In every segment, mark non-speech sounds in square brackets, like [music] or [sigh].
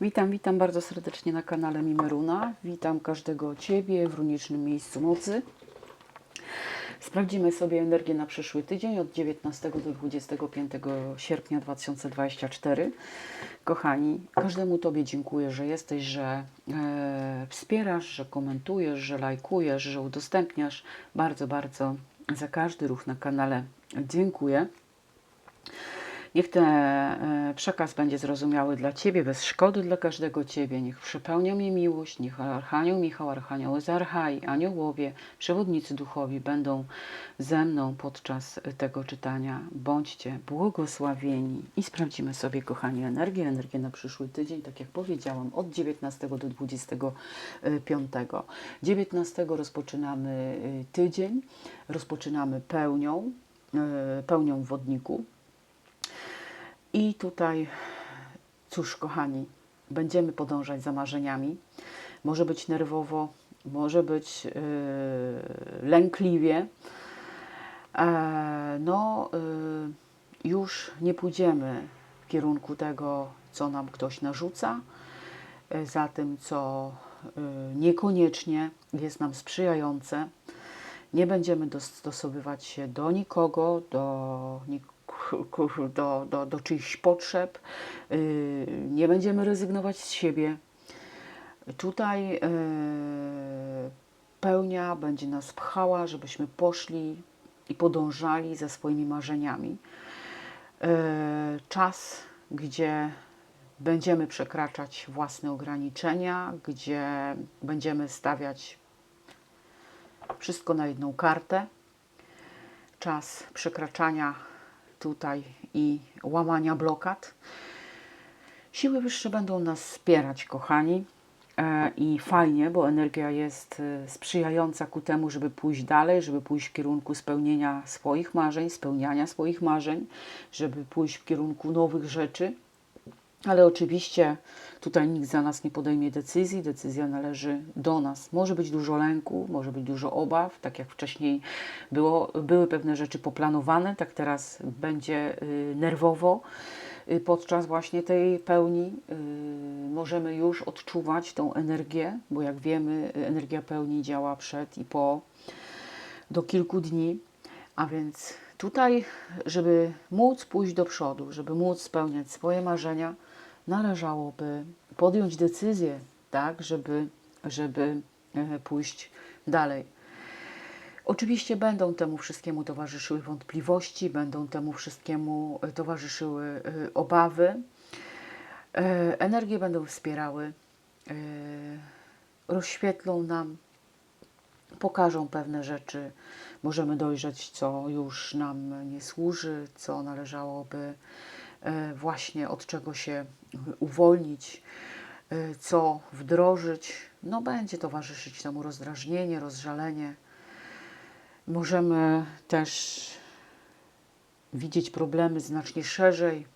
Witam, witam bardzo serdecznie na kanale Mimeruna. Witam każdego Ciebie w runicznym miejscu mocy. Sprawdzimy sobie energię na przyszły tydzień od 19 do 25 sierpnia 2024. Kochani, każdemu Tobie dziękuję, że jesteś, że e, wspierasz, że komentujesz, że lajkujesz, że udostępniasz. Bardzo, bardzo za każdy ruch na kanale dziękuję. Niech ten e, przekaz będzie zrozumiały dla Ciebie, bez szkody dla każdego Ciebie. Niech przepełnia mnie miłość, niech Archanioł Michał, Archanioł Zarchai, aniołowie, przewodnicy duchowi będą ze mną podczas tego czytania. Bądźcie błogosławieni i sprawdzimy sobie, kochani, energię, energię na przyszły tydzień, tak jak powiedziałam, od 19 do 25. 19 rozpoczynamy y, tydzień, rozpoczynamy pełnią, y, pełnią wodniku. I tutaj, cóż, kochani, będziemy podążać za marzeniami. Może być nerwowo, może być yy, lękliwie. E, no, yy, już nie pójdziemy w kierunku tego, co nam ktoś narzuca, yy, za tym, co yy, niekoniecznie jest nam sprzyjające. Nie będziemy dostosowywać się do nikogo, do nikogo do, do, do czyichś potrzeb, yy, nie będziemy rezygnować z siebie. Tutaj yy, pełnia będzie nas pchała, żebyśmy poszli i podążali za swoimi marzeniami. Yy, czas, gdzie będziemy przekraczać własne ograniczenia, gdzie będziemy stawiać wszystko na jedną kartę. Czas przekraczania tutaj i łamania blokad. Siły wyższe będą nas wspierać, kochani. E, I fajnie, bo energia jest e, sprzyjająca ku temu, żeby pójść dalej, żeby pójść w kierunku spełnienia swoich marzeń, spełniania swoich marzeń, żeby pójść w kierunku nowych rzeczy. Ale oczywiście tutaj nikt za nas nie podejmie decyzji, decyzja należy do nas. Może być dużo lęku, może być dużo obaw, tak jak wcześniej było, były pewne rzeczy poplanowane, tak teraz będzie y, nerwowo. Y, podczas właśnie tej pełni y, możemy już odczuwać tą energię, bo jak wiemy, energia pełni działa przed i po do kilku dni. A więc tutaj, żeby móc pójść do przodu, żeby móc spełniać swoje marzenia, należałoby podjąć decyzję, tak, żeby, żeby e, pójść dalej. Oczywiście będą temu wszystkiemu towarzyszyły wątpliwości, będą temu wszystkiemu e, towarzyszyły e, obawy. Energie będą wspierały, rozświetlą nam, pokażą pewne rzeczy. Możemy dojrzeć, co już nam nie służy, co należałoby właśnie od czego się uwolnić, e, co wdrożyć. No, będzie towarzyszyć temu rozdrażnienie, rozżalenie. Możemy też widzieć problemy znacznie szerzej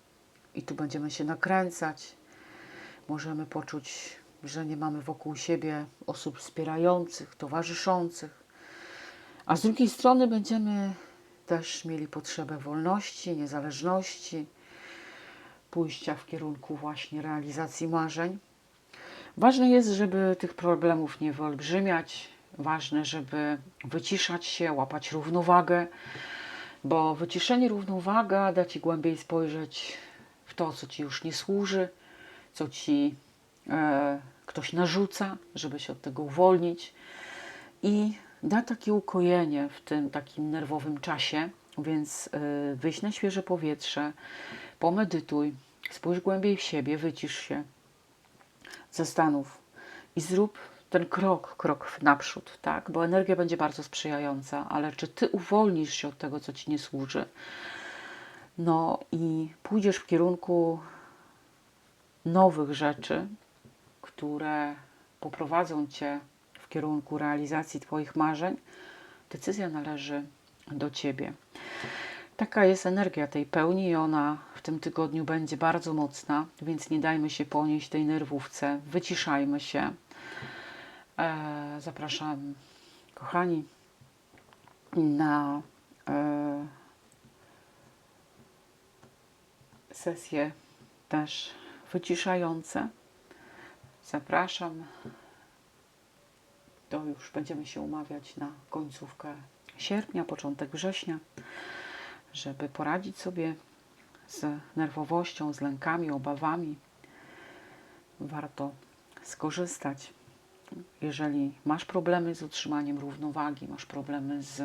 i tu będziemy się nakręcać. Możemy poczuć, że nie mamy wokół siebie osób wspierających, towarzyszących. A z drugiej strony będziemy też mieli potrzebę wolności, niezależności, pójścia w kierunku właśnie realizacji marzeń. Ważne jest, żeby tych problemów nie wyolbrzymiać, ważne, żeby wyciszać się, łapać równowagę, bo wyciszenie, równowaga da Ci głębiej spojrzeć w to, co Ci już nie służy, co Ci e, ktoś narzuca, żeby się od tego uwolnić i da takie ukojenie w tym takim nerwowym czasie, więc e, wyjść na świeże powietrze, pomedytuj, spójrz głębiej w siebie, wycisz się, zastanów i zrób ten krok, krok naprzód, tak? Bo energia będzie bardzo sprzyjająca, ale czy ty uwolnisz się od tego, co ci nie służy? No i pójdziesz w kierunku nowych rzeczy, które poprowadzą cię w kierunku realizacji Twoich marzeń, decyzja należy do Ciebie. Taka jest energia tej pełni i ona w tym tygodniu będzie bardzo mocna, więc nie dajmy się ponieść tej nerwówce, wyciszajmy się. E, zapraszam, kochani, na e, sesje też wyciszające. zapraszam. To już będziemy się umawiać na końcówkę sierpnia, początek września, żeby poradzić sobie z nerwowością, z lękami, obawami. Warto skorzystać. Jeżeli masz problemy z utrzymaniem równowagi, masz problemy z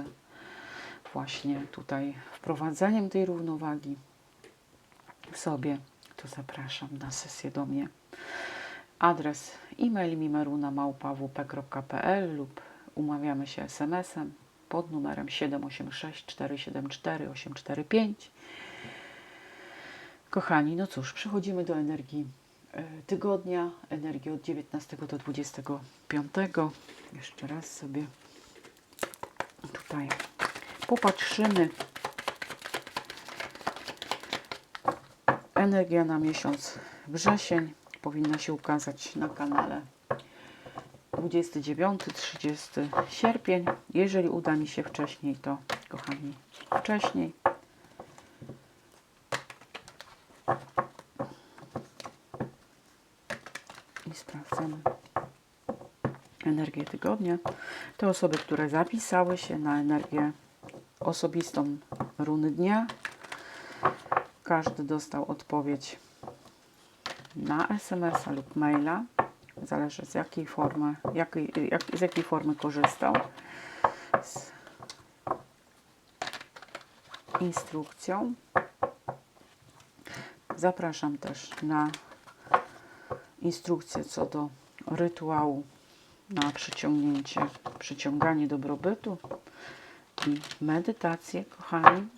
właśnie tutaj wprowadzeniem tej równowagi w sobie, to zapraszam na sesję do mnie. Adres e-mail mimeruna.wp.pl lub umawiamy się SMS-em pod numerem 786 474 845. Kochani, no cóż, przechodzimy do energii e, tygodnia, energii od 19 do 25. Jeszcze raz sobie tutaj popatrzymy. Energia na miesiąc wrzesień powinna się ukazać na kanale 29-30 sierpień. Jeżeli uda mi się wcześniej, to kochani, wcześniej. I sprawdzamy energię tygodnia. Te osoby, które zapisały się na energię osobistą runy dnia, każdy dostał odpowiedź na SMS-a lub maila. Zależy z jakiej formy, jakiej, jak, z jakiej formy korzystał. Z instrukcją. Zapraszam też na instrukcję co do rytuału na przyciągnięcie, przyciąganie dobrobytu i medytację, kochani.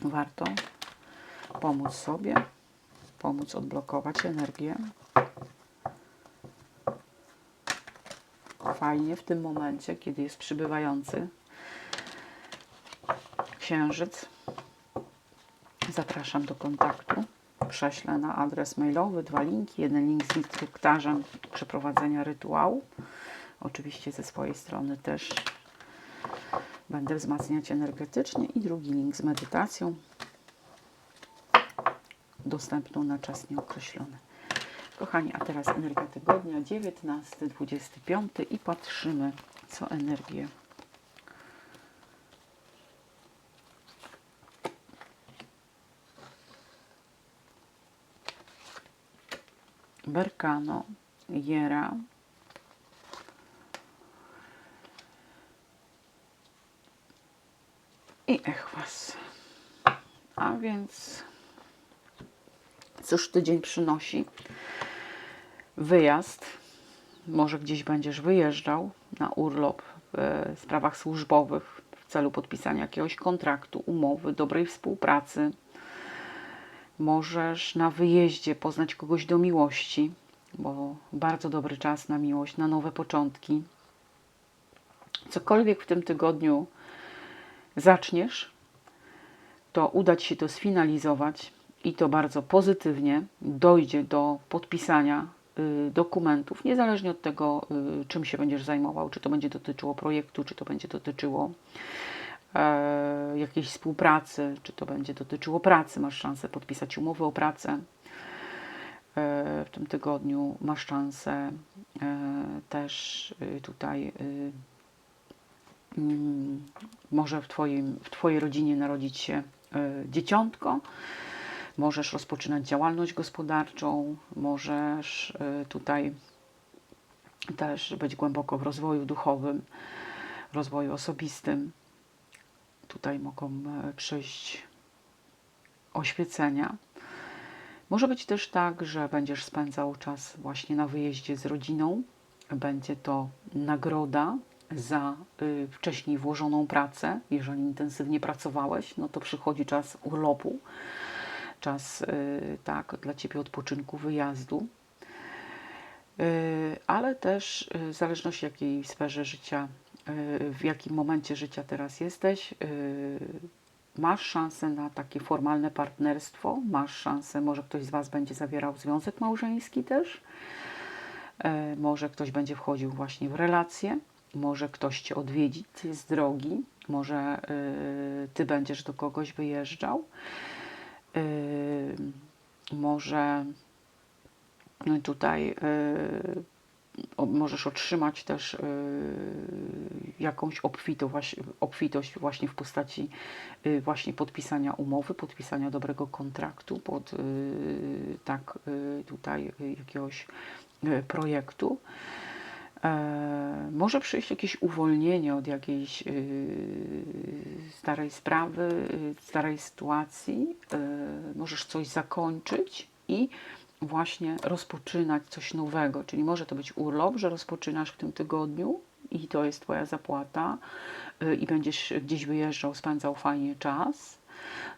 Warto pomóc sobie, pomóc odblokować energię. Fajnie w tym momencie, kiedy jest przybywający księżyc. Zapraszam do kontaktu. Prześlę na adres mailowy dwa linki. Jeden link z instruktarzem przeprowadzenia rytuału. Oczywiście ze swojej strony też będę wzmacniać energetycznie i drugi link z medytacją dostępną na czas nieokreślony. Kochani, a teraz energia tygodnia 19-25 i patrzymy, co energię Berkano, Jera, i Echwas. A więc cóż tydzień przynosi? Wyjazd. Może gdzieś będziesz wyjeżdżał na urlop w sprawach służbowych w celu podpisania jakiegoś kontraktu, umowy, dobrej współpracy. Możesz na wyjeździe poznać kogoś do miłości, bo bardzo dobry czas na miłość, na nowe początki. Cokolwiek w tym tygodniu zaczniesz, to uda Ci się to sfinalizować i to bardzo pozytywnie dojdzie do podpisania dokumentów, niezależnie od tego, y, czym się będziesz zajmował, czy to będzie dotyczyło projektu, czy to będzie dotyczyło e, jakiejś współpracy, czy to będzie dotyczyło pracy, masz szansę podpisać umowę o pracę. E, w tym tygodniu masz szansę e, też y, tutaj y, mm, może w, twoim, w Twojej rodzinie narodzić się y, dzieciątko. Możesz rozpoczynać działalność gospodarczą, możesz y, tutaj też być głęboko w rozwoju duchowym, rozwoju osobistym. Tutaj mogą e, przyjść oświecenia. Może być też tak, że będziesz spędzał czas właśnie na wyjeździe z rodziną. Będzie to nagroda za y, wcześniej włożoną pracę. Jeżeli intensywnie pracowałeś, no to przychodzi czas urlopu, czas y, tak dla Ciebie odpoczynku, wyjazdu. Y, ale też y, w zależności jakiej sferze życia, w jakim momencie życia teraz jesteś, masz szansę na takie formalne partnerstwo, masz szansę, może ktoś z Was będzie zawierał związek małżeński też, może ktoś będzie wchodził właśnie w relacje, może ktoś Cię odwiedzi z drogi, może Ty będziesz do kogoś wyjeżdżał, może y, tutaj y, możesz otrzymać też y, jakąś obfitość właśnie w postaci y, właśnie podpisania umowy, podpisania dobrego kontraktu pod tak tutaj jakiegoś projektu. E, może przyjść jakieś uwolnienie od jakiejś y, starej sprawy, y, starej sytuacji. Y, możesz coś zakończyć i właśnie rozpoczynać coś nowego. Czyli może to być urlop, że rozpoczynasz w tym tygodniu i to jest Twoja zapłata y, i będziesz gdzieś wyjeżdżał, spędzał fajnie czas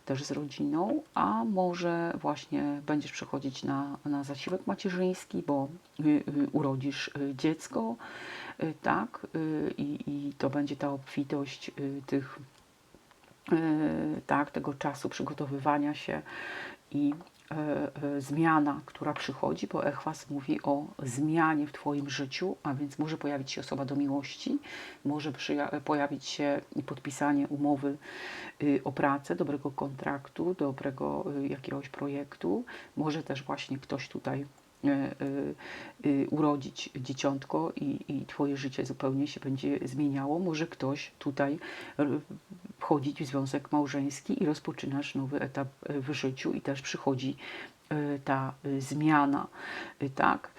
też z rodziną, a może właśnie będziesz przechodzić na, na zasiłek macierzyński, bo y, y, urodzisz y, dziecko, tak, i, i to będzie ta obfitość tych, tak, tego czasu przygotowywania się i zmiana, która przychodzi, bo Echwas mówi o zmianie w Twoim życiu, a więc może pojawić się osoba do miłości, może pojawić się podpisanie umowy y, o pracę, dobrego kontraktu, dobrego y, jakiegoś projektu, może też właśnie ktoś tutaj y, y, urodzić dzieciątko i, i Twoje życie zupełnie się będzie zmieniało. Może ktoś tutaj wchodzić w związek małżeński i rozpoczynasz nowy etap y, w życiu i też przychodzi y, ta y, zmiana, tak?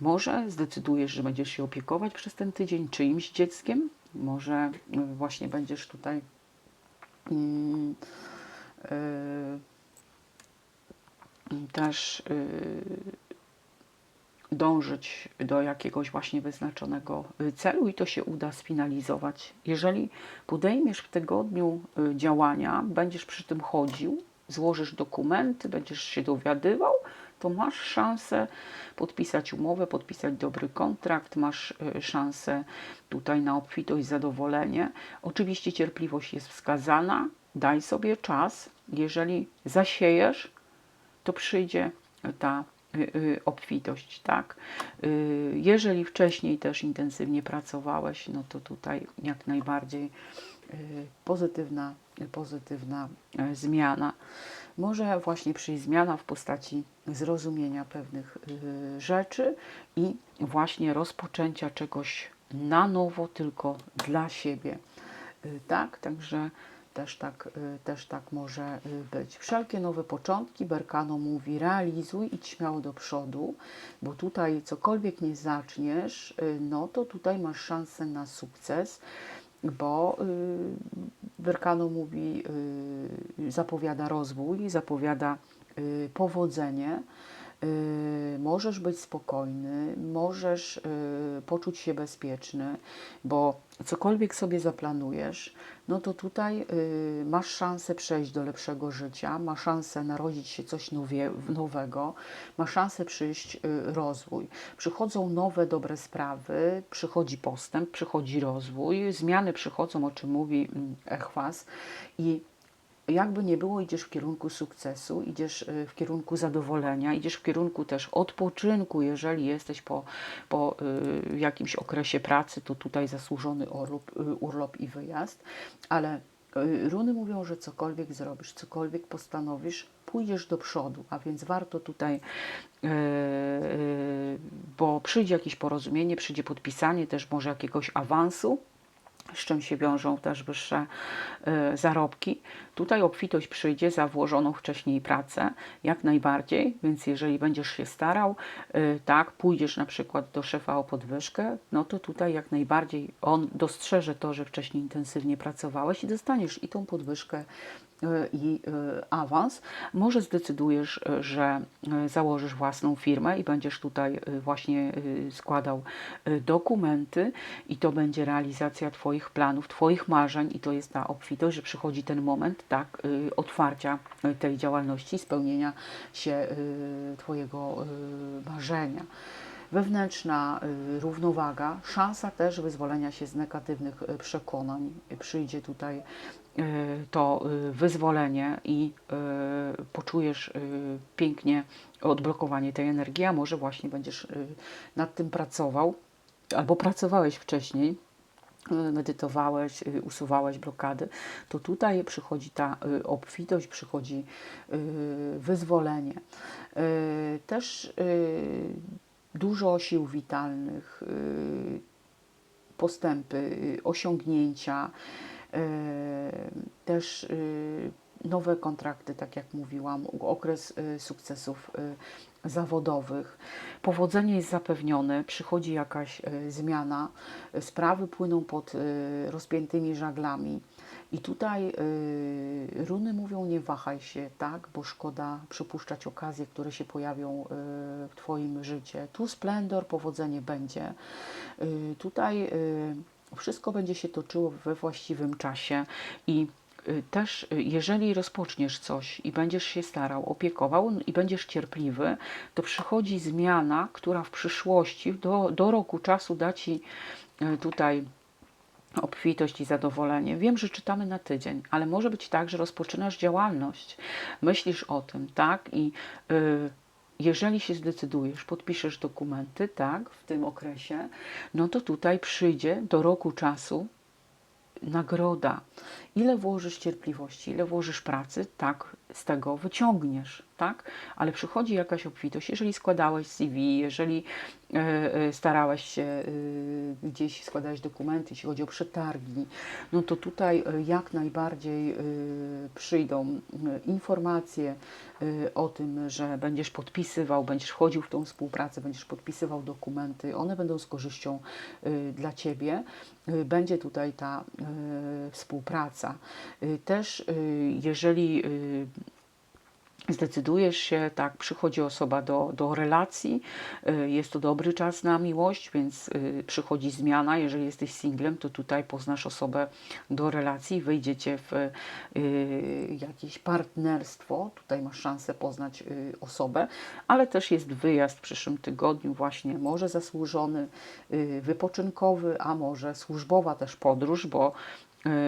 Może zdecydujesz, że będziesz się opiekować przez ten tydzień czyimś dzieckiem, może właśnie będziesz tutaj mm, też dążyć do jakiegoś właśnie wyznaczonego y, celu i to się uda sfinalizować. Jeżeli podejmiesz w tygodniu y, działania, będziesz przy tym chodził, złożysz dokumenty, będziesz się dowiadywał, to masz szansę podpisać umowę, podpisać dobry kontrakt, masz y, szansę tutaj na obfitość, zadowolenie. Oczywiście cierpliwość jest wskazana, daj sobie czas. Jeżeli zasiejesz, to przyjdzie ta obfitość, tak? Y, Jeżeli wcześniej też intensywnie pracowałeś, no to tutaj jak najbardziej y, pozytywna, pozytywna zmiana. Może właśnie przyjść zmiana w postaci zrozumienia pewnych y, rzeczy i właśnie rozpoczęcia czegoś na nowo, tylko dla siebie. Y, Tak, także też tak, y, też tak może y, być. Wszelkie nowe początki, Berkano mówi, realizuj, idź śmiało do przodu, bo tutaj cokolwiek nie zaczniesz, y, no to tutaj masz szansę na sukces, bo Berkano mówi, zapowiada rozwój, zapowiada powodzenie. Y, możesz być spokojny, możesz y, poczuć się bezpieczny, bo cokolwiek sobie zaplanujesz, no to tutaj y, masz szansę przejść do lepszego życia, masz szansę narodzić się coś nowie, nowego, masz szansę przyjść rozwój. Przychodzą nowe, dobre sprawy, przychodzi postęp, przychodzi rozwój, zmiany przychodzą, o czym mówi mm, Echwas i jakby nie było, idziesz w kierunku sukcesu, idziesz y, w kierunku zadowolenia, idziesz w kierunku też odpoczynku, jeżeli jesteś po, po y, jakimś okresie pracy, to tutaj zasłużony urlop, y, urlop i wyjazd, ale runy mówią, że cokolwiek zrobisz, cokolwiek postanowisz, pójdziesz do przodu, a więc warto tutaj, bo przyjdzie jakieś porozumienie, przyjdzie podpisanie też może jakiegoś awansu, z czym się wiążą też wyższe y, zarobki. Tutaj obfitość przyjdzie za włożoną wcześniej pracę, jak najbardziej, więc jeżeli będziesz się starał, y, tak, pójdziesz na przykład do szefa o podwyżkę, no to tutaj jak najbardziej on dostrzeże to, że wcześniej intensywnie pracowałeś i dostaniesz i tą podwyżkę i y, awans. Może zdecydujesz, y, że y, założysz własną firmę i będziesz tutaj y, właśnie y, składał y, dokumenty i to będzie realizacja Twoich planów, Twoich marzeń i to jest ta obfitość, że przychodzi ten moment, tak, y, otwarcia y, tej działalności, spełnienia się y, Twojego y, marzenia wewnętrzna y, równowaga, szansa też wyzwolenia się z negatywnych y, przekonań. Przyjdzie tutaj y, to y, wyzwolenie i y, poczujesz pięknie odblokowanie tej energii, a może właśnie będziesz nad tym pracował albo pracowałeś wcześniej medytowałeś, usuwałeś blokady, to tutaj przychodzi ta obfitość, przychodzi wyzwolenie. Też dużo sił witalnych, postępy, osiągnięcia, też y, nowe kontrakty, tak jak mówiłam, okres y, sukcesów y, zawodowych. Powodzenie jest zapewnione, przychodzi jakaś y, zmiana, y, sprawy płyną pod y, rozpiętymi żaglami. I tutaj y, runy mówią, nie wahaj się, tak, bo szkoda przypuszczać okazje, które się pojawią y, w Twoim życiu. Tu splendor, powodzenie będzie. Y, tutaj y, wszystko będzie się toczyło we właściwym czasie i y, też y, jeżeli rozpoczniesz coś i będziesz się starał, opiekował i będziesz cierpliwy, to przychodzi zmiana, która w przyszłości, do, do roku czasu da Ci y, tutaj obfitość i zadowolenie. Wiem, że czytamy na tydzień, ale może być tak, że rozpoczynasz działalność, myślisz o tym, tak? I y, jeżeli się zdecydujesz, podpiszesz dokumenty, tak, w tym okresie, no to tutaj przyjdzie do roku czasu nagroda. Ile włożysz cierpliwości, ile włożysz pracy, tak z tego wyciągniesz, tak? Ale przychodzi jakaś obfitość, jeżeli składałeś CV, jeżeli e, e, starałeś się e, gdzieś składać dokumenty, jeśli chodzi o przetargi, no to tutaj jak najbardziej przyjdą e, informacje e, o tym, że będziesz podpisywał, będziesz wchodził w tą współpracę, będziesz podpisywał dokumenty, one będą z korzyścią e, dla Ciebie. Będzie tutaj ta współpraca. Też jeżeli zdecydujesz się, tak, przychodzi osoba do, do relacji, y, jest to dobry czas na miłość, więc y, przychodzi zmiana. Jeżeli jesteś singlem, to tutaj poznasz osobę do relacji, wyjdziecie w y, jakieś partnerstwo. Tutaj masz szansę poznać osobę, ale też jest wyjazd w przyszłym tygodniu, właśnie może zasłużony, wypoczynkowy, a może służbowa też podróż, bo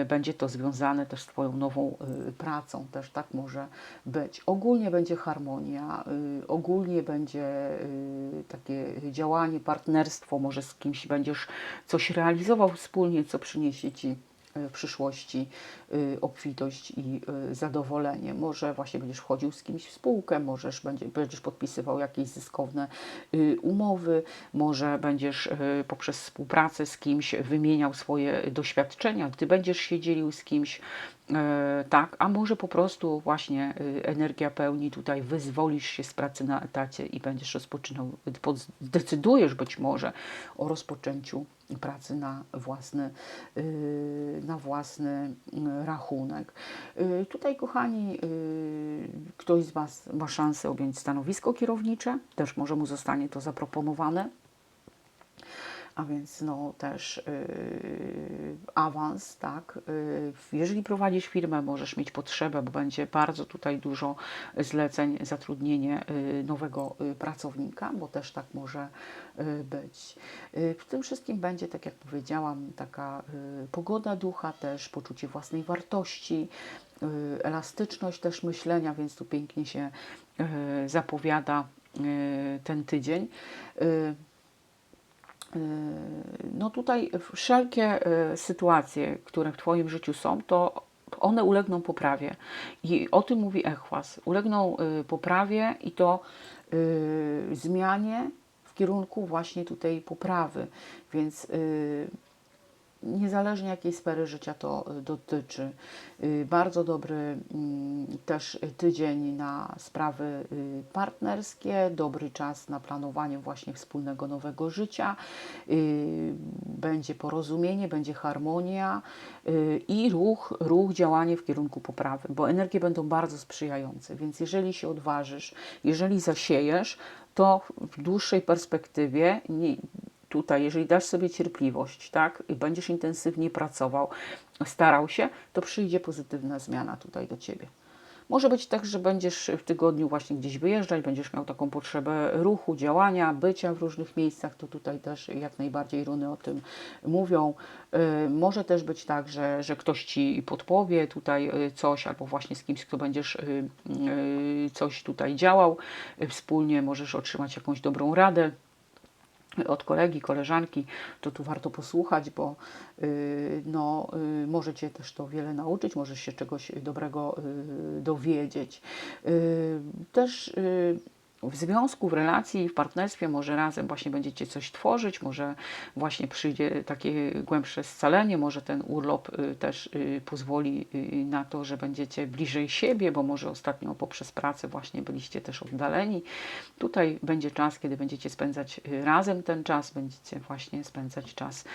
będzie to związane też z Twoją nową y, pracą, też tak może być. Ogólnie będzie harmonia, y, ogólnie będzie takie działanie, partnerstwo, może z kimś będziesz coś realizował wspólnie, co przyniesie Ci w przyszłości y, obfitość i y, zadowolenie. Może właśnie będziesz wchodził z kimś w spółkę, możesz będzie, będziesz podpisywał jakieś zyskowne y, umowy, może będziesz poprzez współpracę z kimś wymieniał swoje doświadczenia, ty będziesz się dzielił z kimś, e, tak, a może po prostu właśnie y, energia pełni tutaj, wyzwolisz się z pracy na etacie i będziesz rozpoczynał, zdecydujesz być może o rozpoczęciu pracy na własny, y, na własny rachunek. Tutaj, kochani, ktoś z Was ma szansę objąć stanowisko kierownicze, też może mu zostanie to zaproponowane. A więc no też yy, awans, tak. Yy, jeżeli prowadzisz firmę, możesz mieć potrzebę, bo będzie bardzo tutaj dużo zleceń, zatrudnienie yy, nowego yy, pracownika, bo też tak może yy, być. Yy, w tym wszystkim będzie, tak jak powiedziałam, taka yy, pogoda ducha, też poczucie własnej wartości, yy, elastyczność też myślenia, więc tu pięknie się yy, zapowiada yy, ten tydzień. Yy, no tutaj wszelkie e, sytuacje, które w Twoim życiu są, to one ulegną poprawie. I o tym mówi Echwas. Ulegną e, poprawie i to e, zmianie w kierunku właśnie tutaj poprawy. Więc niezależnie jakiej sfery życia to y, dotyczy. Y, Bardzo dobry mm, też tydzień na sprawy y, partnerskie, dobry czas na planowanie właśnie wspólnego nowego życia. Y, Będzie porozumienie, będzie harmonia i ruch, ruch, działanie w kierunku poprawy, bo energie będą bardzo sprzyjające. Więc jeżeli się odważysz, jeżeli zasiejesz, to w dłuższej perspektywie nie, tutaj, jeżeli dasz sobie cierpliwość, tak, i będziesz intensywnie pracował, starał się, to przyjdzie pozytywna zmiana tutaj do Ciebie. Może być tak, że będziesz w tygodniu właśnie gdzieś wyjeżdżać, będziesz miał taką potrzebę ruchu, działania, bycia w różnych miejscach, to tutaj też jak najbardziej runy o tym mówią. Y, Może też być tak, że, że ktoś Ci podpowie tutaj y, coś, albo właśnie z kimś, kto będziesz y, coś tutaj działał wspólnie, możesz otrzymać jakąś dobrą radę od kolegi, koleżanki, to tu warto posłuchać, bo y, no, y, może Cię też to wiele nauczyć, możesz się czegoś dobrego y, dowiedzieć. Też w związku, w relacji, w partnerstwie może razem właśnie będziecie coś tworzyć, może właśnie przyjdzie takie głębsze scalenie, może ten urlop y, też y, pozwoli y, na to, że będziecie bliżej siebie, bo może ostatnio poprzez pracę właśnie byliście też oddaleni. Tutaj będzie czas, kiedy będziecie spędzać razem ten czas, będziecie właśnie spędzać czas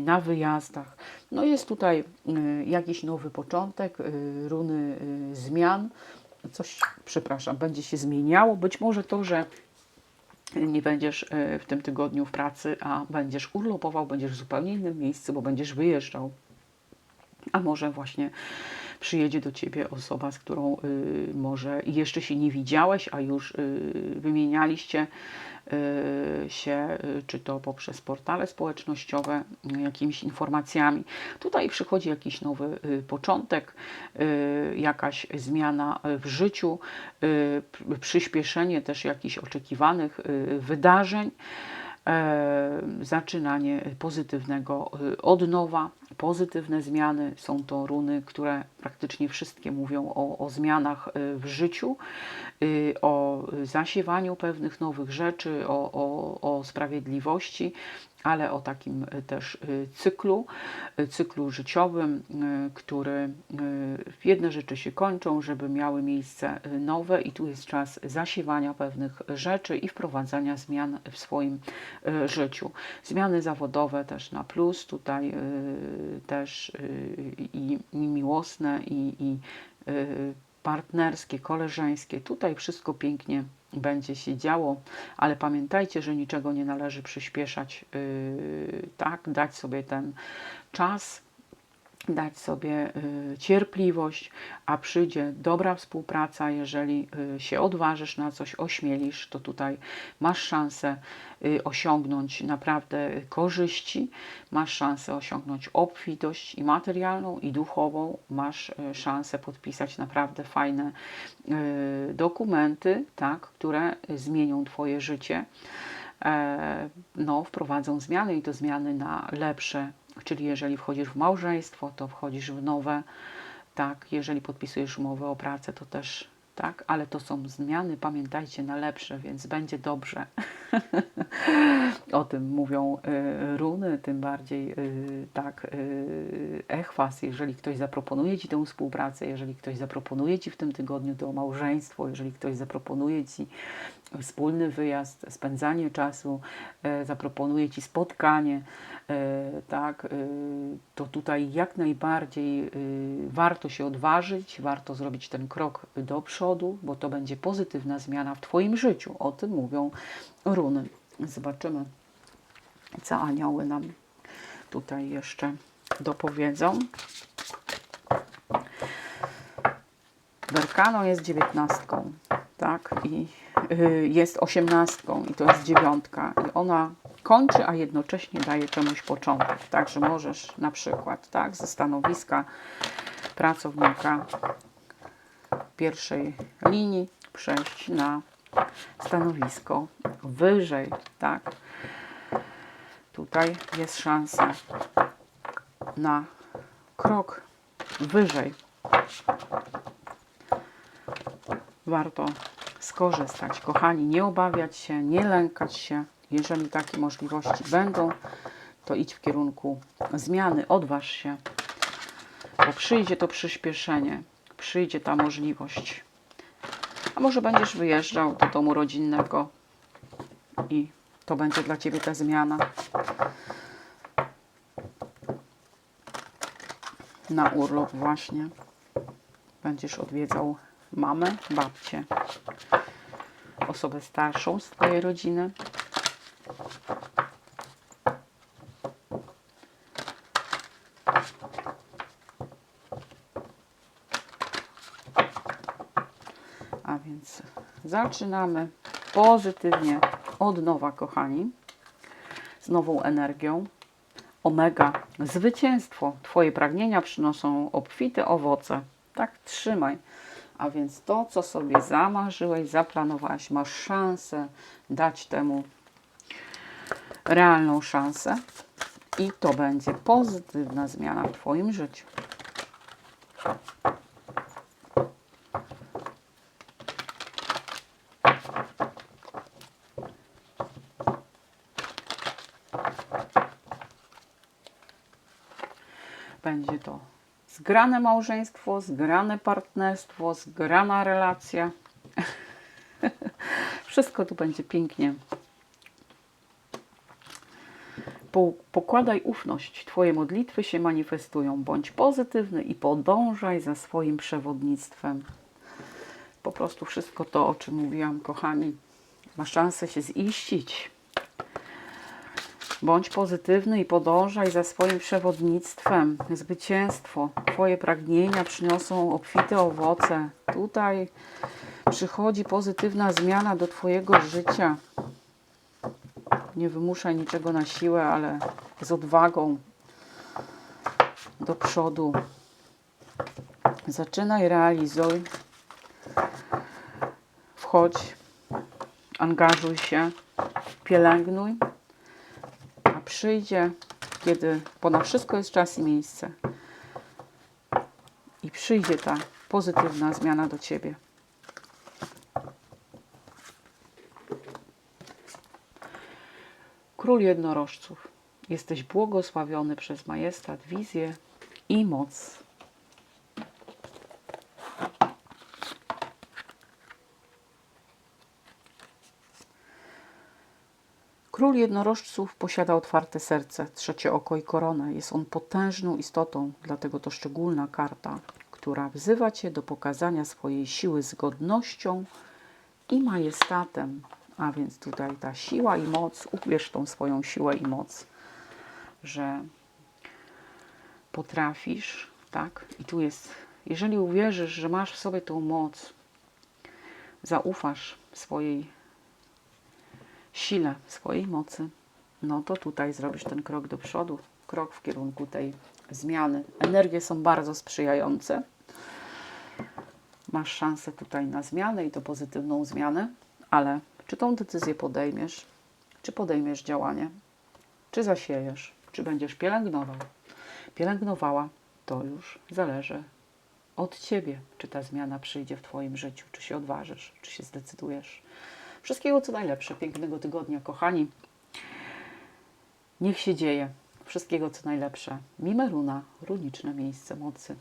na wyjazdach. No jest tutaj jakiś nowy początek, runy zmian coś, przepraszam, będzie się zmieniało. Być może to, że nie będziesz e, w tym tygodniu w pracy, a będziesz urlopował, będziesz w zupełnie innym miejscu, bo będziesz wyjeżdżał. A może właśnie przyjedzie do ciebie osoba, z którą y, może jeszcze się nie widziałeś, a już y, wymienialiście y, się, czy to poprzez portale społecznościowe, jakimiś informacjami. Tutaj przychodzi jakiś nowy początek, jakaś zmiana w życiu, przyspieszenie też jakichś oczekiwanych wydarzeń zaczynanie pozytywnego y, od nowa, pozytywne zmiany. Są to runy, które praktycznie wszystkie mówią o, o zmianach y, w życiu, y, o zasiewaniu pewnych nowych rzeczy, o, o, o sprawiedliwości, ale o takim y, też y, cyklu, y, cyklu życiowym, który jedne rzeczy się kończą, żeby miały miejsce nowe i tu jest czas zasiewania pewnych rzeczy i wprowadzania zmian w swoim życiu. Zmiany zawodowe też na plus, tutaj też i, miłosne, i, i partnerskie, koleżeńskie. Tutaj wszystko pięknie będzie się działo, ale pamiętajcie, że niczego nie należy przyspieszać. Yy, tak, dać sobie ten czas, dać sobie y, cierpliwość, a przyjdzie dobra współpraca, jeżeli y, się odważysz na coś, ośmielisz, to tutaj masz szansę y, osiągnąć naprawdę korzyści, masz szansę osiągnąć obfitość i materialną, i duchową, masz szansę podpisać naprawdę fajne dokumenty, tak, które zmienią Twoje życie e, no, wprowadzą zmiany i to zmiany na lepsze. Czyli jeżeli wchodzisz w małżeństwo, to wchodzisz w nowe, tak, jeżeli podpisujesz umowę o pracę, to też tak, ale to są zmiany, pamiętajcie, na lepsze, więc będzie dobrze. [laughs] o tym mówią y, runy, tym bardziej y, tak, y, echwas, jeżeli ktoś zaproponuje Ci tę współpracę, jeżeli ktoś zaproponuje Ci w tym tygodniu to małżeństwo, jeżeli ktoś zaproponuje Ci wspólny wyjazd, spędzanie czasu, e, zaproponuje Ci spotkanie, tak, e, to tutaj jak najbardziej e, warto się odważyć, warto zrobić ten krok do przodu, bo to będzie pozytywna zmiana w Twoim życiu. O tym mówią runy. Zobaczymy, co anioły nam tutaj jeszcze dopowiedzą. Berkano jest dziewiętnastką, tak, i y, jest osiemnastką i to jest dziewiątka i ona kończy, a jednocześnie daje czemuś początek. Także możesz na przykład, tak, ze stanowiska pracownika pierwszej linii przejść na stanowisko wyżej, tak. Tutaj jest szansa na krok wyżej. warto skorzystać. Kochani, nie obawiać się, nie lękać się. Jeżeli takie możliwości będą, to idź w kierunku zmiany, odważ się, bo przyjdzie to przyspieszenie, przyjdzie ta możliwość. A może będziesz wyjeżdżał do domu rodzinnego i to będzie dla Ciebie ta zmiana. Na urlop właśnie będziesz odwiedzał mamę, babcię, osobę starszą z Twojej rodziny. A więc zaczynamy pozytywnie od nowa, kochani, z nową energią. Omega, zwycięstwo. Twoje pragnienia przynoszą obfite owoce. Tak, trzymaj. A więc to, co sobie zamarzyłeś, zaplanowałeś, masz szansę dać temu realną szansę i to będzie pozytywna zmiana w Twoim życiu. Będzie to zgrane małżeństwo, zgrane partnerstwo, zgrana relacja. [laughs] Wszystko tu będzie pięknie. Po- Pokładaj ufność. Twoje modlitwy się manifestują. Bądź pozytywny i podążaj za swoim przewodnictwem. Po prostu wszystko to, o czym mówiłam, kochani, ma szansę się ziścić. Bądź pozytywny i podążaj za swoim przewodnictwem. Zwycięstwo. Twoje pragnienia przyniosą obfite owoce. Tutaj przychodzi pozytywna zmiana do Twojego życia. Nie wymuszaj niczego na siłę, ale z odwagą do przodu. Zaczynaj, realizuj. Wchodź, angażuj się, pielęgnuj przyjdzie, kiedy, bo na wszystko jest czas i miejsce. I przyjdzie ta pozytywna zmiana do ciebie. Król jednorożców, jesteś błogosławiony przez majestat, wizję i moc. Król jednorożców posiada otwarte serce, trzecie oko i koronę. Jest on potężną istotą, dlatego to szczególna karta, która wzywa Cię do pokazania swojej siły z godnością i majestatem. A więc tutaj ta siła i moc, ubierz tą swoją siłę i moc, że potrafisz, tak? I tu jest, jeżeli uwierzysz, że masz w sobie tą moc, zaufasz swojej sile, swojej mocy, no to tutaj zrobisz ten krok do przodu, krok w kierunku tej zmiany. Energie są bardzo sprzyjające. Masz szansę tutaj na zmianę i to pozytywną zmianę, ale czy tą decyzję podejmiesz, czy podejmiesz działanie, czy zasiejesz, czy będziesz pielęgnował, pielęgnowała, to już zależy od Ciebie, czy ta zmiana przyjdzie w Twoim życiu, czy się odważysz, czy się zdecydujesz. Wszystkiego co najlepsze, pięknego tygodnia, kochani. Niech się dzieje. Wszystkiego co najlepsze. Mimeruna, runiczne miejsce mocy.